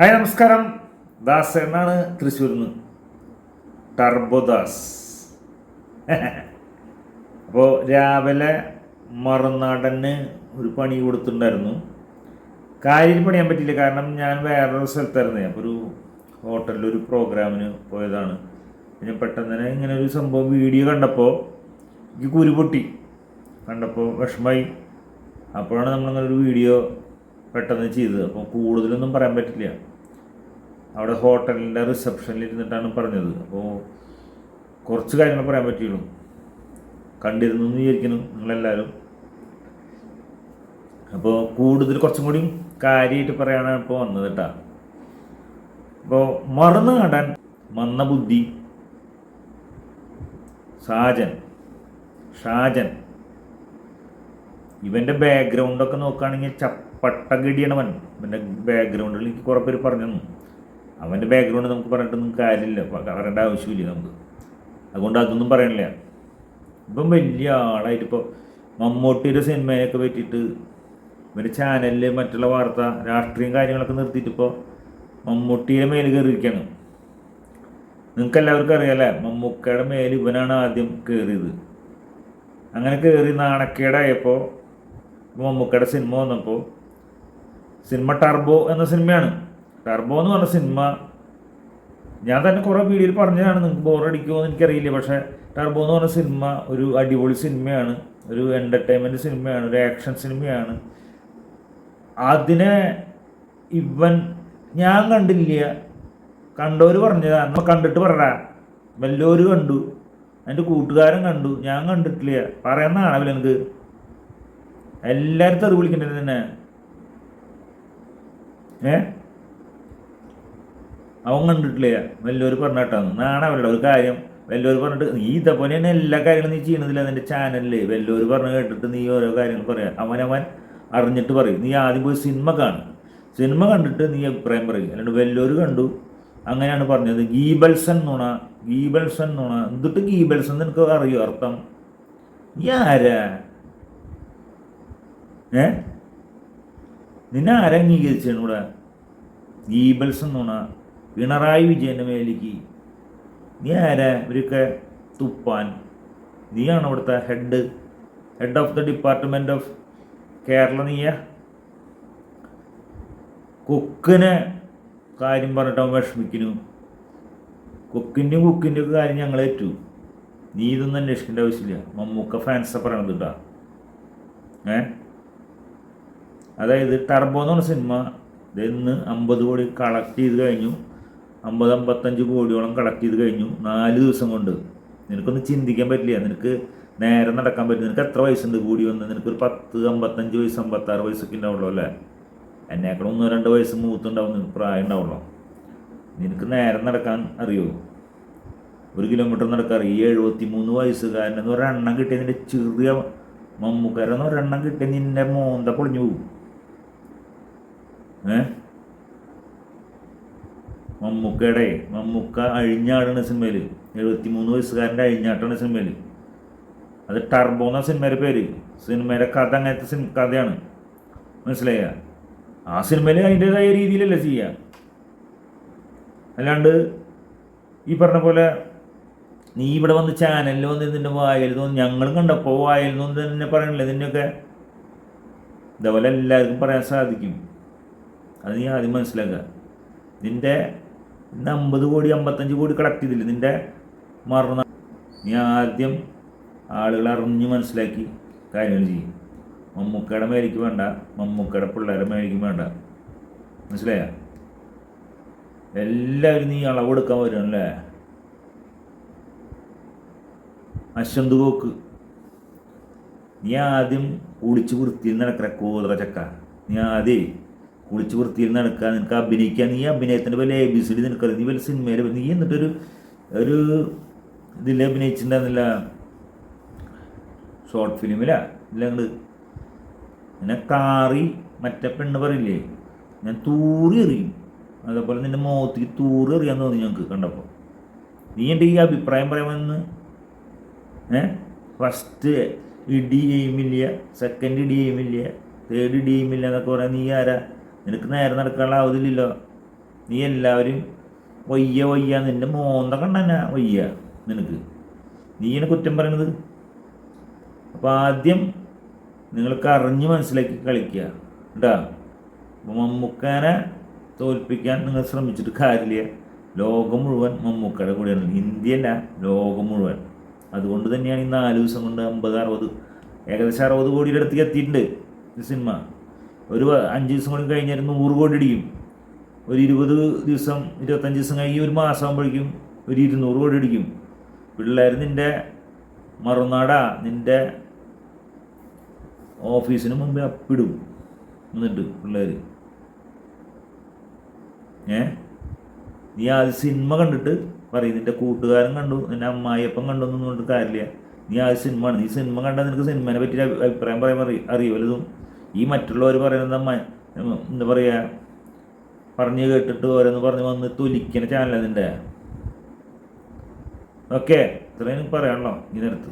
Hi നമസ്കാരം. ദാസ് എന്നാണ് തൃശ്ശൂരിൽ നിന്ന് ടർബോദാസ്. അപ്പോൾ രാവിലെ മറുനാടന് ഒരു പണി കൊടുത്തിട്ടുണ്ടായിരുന്നു. കാര്യം പണിയാൻ പറ്റിയില്ല. കാരണം ഞാൻ വേറൊരു സ്ഥലത്തായിരുന്നു. അപ്പോൾ ഒരു ഹോട്ടലിൽ ഒരു പ്രോഗ്രാമിന് പോയതാണ്. പിന്നെ പെട്ടെന്ന് തന്നെ ഇങ്ങനെ ഒരു സംഭവം വീഡിയോ കണ്ടപ്പോൾ എനിക്ക് കുരു പൊട്ടി. കണ്ടപ്പോൾ വിഷമായി. അപ്പോഴാണ് നമ്മളങ്ങനെ ഒരു വീഡിയോ പെട്ടെന്ന് ചെയ്തത്. അപ്പോൾ കൂടുതലൊന്നും പറയാൻ പറ്റില്ല. അവിടെ ഹോട്ടലിന്റെ റിസപ്ഷനിൽ ഇരുന്നിട്ടാണ് പറഞ്ഞത്. അപ്പോൾ കുറച്ച് കാര്യങ്ങൾ പറയാൻ പറ്റിയുള്ളൂ. കണ്ടിരുന്നു എന്ന് വിചാരിക്കുന്നു നിങ്ങളെല്ലാവരും. അപ്പോൾ കൂടുതൽ കുറച്ചും കൂടി കാര്യമായിട്ട് പറയാനാണ് ഇപ്പോൾ വന്നത് കേട്ടോ. അപ്പോൾ മറന്നു നടാൻ മന്ദബുദ്ധി സാജൻ ഷാജൻ. ഇവന്റെ ബാക്ക്ഗ്രൗണ്ടൊക്കെ നോക്കുകയാണെങ്കിൽ ചപ്പട്ട അവൻ ഇവന്റെ ബാക്ക്ഗ്രൗണ്ടിൽ എനിക്ക് കുറേ പേര് പറഞ്ഞു തന്നു. അവന്റെ ബാക്ക്ഗ്രൗണ്ട് നമുക്ക് പറഞ്ഞിട്ട് പറഞ്ഞിട്ടൊന്നും കാര്യമില്ല. പറയേണ്ട ആവശ്യമില്ല നമുക്ക്. അതുകൊണ്ട് അതൊന്നും പറയണില്ല. ഇപ്പം വലിയ ആളായിട്ട് ഇപ്പോൾ മമ്മൂട്ടിയുടെ സിനിമയൊക്കെ പറ്റിയിട്ട് ഇവന്റെ ചാനലിൽ മറ്റുള്ള വാർത്ത രാഷ്ട്രീയം കാര്യങ്ങളൊക്കെ നിർത്തിയിട്ട് ഇപ്പോൾ മമ്മൂട്ടിയുടെ മേൽ കയറിയിരിക്കുകയാണ് നിങ്ങൾക്ക് എല്ലാവർക്കും അറിയാമല്ലേ മമ്മൂക്കയുടെ മേൽ ഇവനാണ് ആദ്യം കയറിയത് അങ്ങനെ കയറി നാണക്കേടായപ്പോൾ മമ്മൂക്കയുടെ സിനിമ വന്നപ്പോൾ സിനിമ ടർബോ എന്ന സിനിമയാണ് ടർബോ എന്ന് പറഞ്ഞ സിനിമ. ഞാൻ തന്നെ കുറേ വീഡിയോയിൽ പറഞ്ഞതാണ് നിങ്ങൾക്ക് ബോറടിക്കുമോ എന്ന് എനിക്കറിയില്ല. പക്ഷേ ടർബോ എന്ന് പറഞ്ഞ സിനിമ ഒരു അടിപൊളി സിനിമയാണ്. ഒരു എന്റർടൈൻമെന്റ് സിനിമയാണ് ഒരു ആക്ഷൻ സിനിമയാണ്. അതിനെ ഇവൻ ഞാൻ കണ്ടില്ല. കണ്ടവർ പറഞ്ഞതാണ് നമ്മൾ കണ്ടിട്ട് പറടാ. വല്ലവർ കണ്ടു. എന്റെ കൂട്ടുകാരൻ കണ്ടു. ഞാൻ കണ്ടിട്ടില്ല. പറയുന്നതാണ് അവൻ എനിക്ക് എല്ലാവരും തെറി വിളിക്കണ്ടേ തന്നെ ഏ? അവൻ കണ്ടിട്ടില്ല. വലിയൊരു പറഞ്ഞിട്ടാണ് നാണ അവരുടെ ഒരു കാര്യം. വല്ലവർ പറഞ്ഞിട്ട് നീ ഇതേപോലെ തന്നെ എല്ലാ കാര്യങ്ങളും നീ ചെയ്യണതില്ല നിന്റെ ചാനലിൽ വല്ലവർ പറഞ്ഞ് കേട്ടിട്ട് നീ ഓരോ കാര്യങ്ങൾ പറയാം. അവനവൻ അറിഞ്ഞിട്ട് പറയും. നീ ആദ്യം പോയി സിനിമ കാണും. സിനിമ കണ്ടിട്ട് നീ അഭിപ്രായം പറയും. അല്ലാണ്ട് വല്ലവർ കണ്ടു. അങ്ങനെയാണ് പറഞ്ഞത്. ഗീബൽസൺ നുണ ഗീബൽസൺ നുണ എന്നിട്ട് ഗീബൽസൺ നിനക്ക് അറിയോ? അർത്ഥം? നീ ആരാ? ഏ? നിന്നെ ആരാ അംഗീകരിച്ചു ഇവിടെ? ഗീബൽസൺ നുണ പിണറായി വിജയന്റെ മേലേക്ക്. നീ ആരാ? ഇവരൊക്കെ തുപ്പാൻ. നീയാണ് അവിടുത്തെ head head of the department of Kerala നീയ? കുക്കിനെ കാര്യം പറഞ്ഞിട്ട് അവൻ വിഷമിക്കുന്നു. കുക്കിന്റെയും കുക്കിന്റെ ഒക്കെ കാര്യം ഞങ്ങൾ ഏറ്റു. നീ ഇതൊന്നും അന്വേഷിക്കേണ്ട ആവശ്യമില്ല. മമ്മൂക്ക ഫാൻസെ പറയണത് കേട്ടോ. ഏ? അതായത് ടർബോ എന്ന് പറഞ്ഞ സിനിമ ഇന്ന് അമ്പത് കോടി കളക്ട് ചെയ്ത് കഴിഞ്ഞു. അമ്പത് അമ്പത്തഞ്ച് കോടിയോളം കളക്ട് ചെയ്ത് കഴിഞ്ഞു. നാല് ദിവസം കൊണ്ട്. നിനക്കൊന്നും ചിന്തിക്കാൻ പറ്റില്ല. നിനക്ക് നേരെ നടക്കാൻ പറ്റില്ല. നിനക്ക് എത്ര വയസ്സുണ്ട്? കൂടി വന്ന് നിനക്കൊരു പത്ത് അമ്പത്തഞ്ച് വയസ്സ് അമ്പത്താറ് വയസ്സൊക്കെ ഉണ്ടാവുള്ളൂ അല്ലേ? എന്നേക്കാളും ഒന്നോ രണ്ട് വയസ്സ് മൂത്തുണ്ടാവും. നിനക്ക് പ്രായം ഉണ്ടാവുള്ളൂ. നിനക്ക് നേരെ നടക്കാൻ അറിയോ? ഒരു കിലോമീറ്റർ നടക്കാൻ അറിയും ഈ എഴുപത്തി മൂന്ന് വയസ്സുകാരനെന്ന് ഒരെണ്ണം കിട്ടിയ നിന്റെ ചെറിയ മമ്മൂക്കാരെന്ന് ഒരെണ്ണം കിട്ടിയ നിന്റെ മോന്ത പൊളിഞ്ഞു പോകും ഏ? മമ്മൂക്കയുടെ മമ്മൂക്ക അഴിഞ്ഞാടുന്ന സിനിമയിൽ എഴുപത്തി മൂന്ന് വയസ്സുകാരന്റെ അഴിഞ്ഞാട്ടാണ് സിനിമയിൽ അത് ടർബോ എന്ന സിനിമയുടെ പേര്. സിനിമയുടെ കഥ അങ്ങനത്തെ സിനിമ കഥയാണ്. മനസ്സിലായ? ആ സിനിമയിൽ അതിന്റെതായ രീതിയിലല്ലേ ചെയ്യുക അല്ലാണ്ട് ഈ പറഞ്ഞ പോലെ നീ ഇവിടെ വന്ന് ചാനലിൽ വന്ന് ഇതിന്റെ വായിൽ നിന്ന് ഞങ്ങളും കണ്ടപ്പോൾ വായിൽ നിന്ന് തന്നെ പറയണില്ല ഇതിന്റെയൊക്കെ? ഇതേപോലെ എല്ലാവർക്കും പറയാൻ സാധിക്കും. അത് നീ ആദ്യം മനസ്സിലാക്കുക. നിന്റെ ഇന്ന് അമ്പത് കോടി അമ്പത്തഞ്ച് കോടി കളക്ട് ചെയ്തില്ല? നിന്റെ മറന്ന നീ ആദ്യം ആളുകൾ അറിഞ്ഞ് മനസ്സിലാക്കി കാര്യങ്ങൾ ചെയ്യും. മമ്മൂക്കയുടെ മേലേക്ക് വേണ്ട മമ്മൂക്കയുടെ പിള്ളേരുടെ മേലേക്കും വേണ്ട. മനസ്സിലായ? എല്ലാവരും നീ അളവെടുക്കാൻ അല്ലേ? അശ്വന്ത് കോക്ക്. നീ ആദ്യം കുളിച്ച് വൃത്തിയിൽ നടക്കുന്ന കൂതറ ചക്ക. നീ ആദ്യം കുളിച്ച് വൃത്തിയിൽ നടക്കുക നിനക്ക് അഭിനയിക്കാൻ നീ അഭിനയത്തിന്റെ വല്ല എ ബി സി ഡി നിനക്കറിയാം. നീ വല്ല സിനിമയിൽ നീ എന്നിട്ടൊരു ഒരു ഇതിൽ അഭിനയിച്ചിട്ടുണ്ടായിരുന്നില്ല? ഷോർട്ട് ഫിലിമിലാ? ഇല്ല അങ്ങോട്ട് എന്നെ കാറി മറ്റേ പെണ്ണ് പറയില്ലേ? ഞാൻ തൂറി എറിയും. അതേപോലെ നിന്റെ മുഖത്തേക്ക് തൂറി എറിയാൻ തോന്നി ഞങ്ങൾക്ക് കണ്ടപ്പോൾ നീ എന്റെ ഈ അഭിപ്രായം പറയാമെന്ന് ഏ? ഫസ്റ്റ് ഇടി എയിമില്ല സെക്കൻഡ് ഇടി എയിമില്ല തേർഡ് ഇടി എയിമില്ല എന്നൊക്കെ പറയാൻ നീ ആരാ? നിനക്ക് നേരെ നടക്കാനുള്ള ആവതില്ലല്ലോ നീ എല്ലാവരും വയ്യ വയ്യ. നിന്റെ മോന്ത കണ്ടന്നെ വയ്യ നിനക്ക്. നീ ഇങ്ങനെ കുറ്റം പറയണത്. അപ്പോൾ ആദ്യം നിങ്ങൾക്ക് അറിഞ്ഞ് മനസ്സിലാക്കി കളിക്കുക. കേട്ടാ മമ്മൂക്കാനെ തോൽപ്പിക്കാൻ നിങ്ങൾ ശ്രമിച്ചിട്ട് കാര്യമില്ല. ലോകം മുഴുവൻ മമ്മൂക്കയുടെ കൂടെയാണ്. ഇന്ത്യയല്ല ലോകം മുഴുവൻ. അതുകൊണ്ട് തന്നെയാണ് ഈ നാല് ദിവസം കൊണ്ട് അമ്പത് അറുപത് ഏകദേശം അറുപത് കോടിയുടെ അടുത്തേക്ക് എത്തിയിട്ടുണ്ട് ഈ സിനിമ. ഒരു അഞ്ച് ദിവസം കൂടി കഴിഞ്ഞാൽ നൂറ് കോടി അടിക്കും. ഒരു ഇരുപത് ദിവസം ഇരുപത്തഞ്ച് ദിവസം കഴിഞ്ഞ് ഒരു മാസം ആകുമ്പോഴേക്കും ഒരു ഇരുന്നൂറ് കോടി അടിക്കും. പിള്ളേർ നിന്റെ മറുനാടാ നിന്റെ ഓഫീസിന് മുമ്പേ അപ്പിടും എന്നിട്ട് പിള്ളേർ ഏ? നീ ആദ്യം സിനിമ കണ്ടിട്ട് പറയും നിന്റെ കൂട്ടുകാരൻ കണ്ടു നിന്റെ അമ്മായിയപ്പം കണ്ടു എന്നൊന്നും കാര്യമില്ല. നീ ആദ്യം സിനിമ ആണ് നീ സിനിമ കണ്ടാൽ നിനക്ക് സിനിമേനെ പറ്റി അഭി- അഭിപ്രായം പറയാൻ പറയും അറിയും വലുതും? ഈ മറ്റുള്ളവർ പറയുന്നത് എന്താ പറയുക പറഞ്ഞു കേട്ടിട്ട് ഓരോന്ന് പറഞ്ഞ് വന്ന് തുലിക്കണ ചാനലാണ് അതിന്റെ. ഓക്കെ ഇത്രയും പറയാണല്ലോ ഈ നേരത്ത്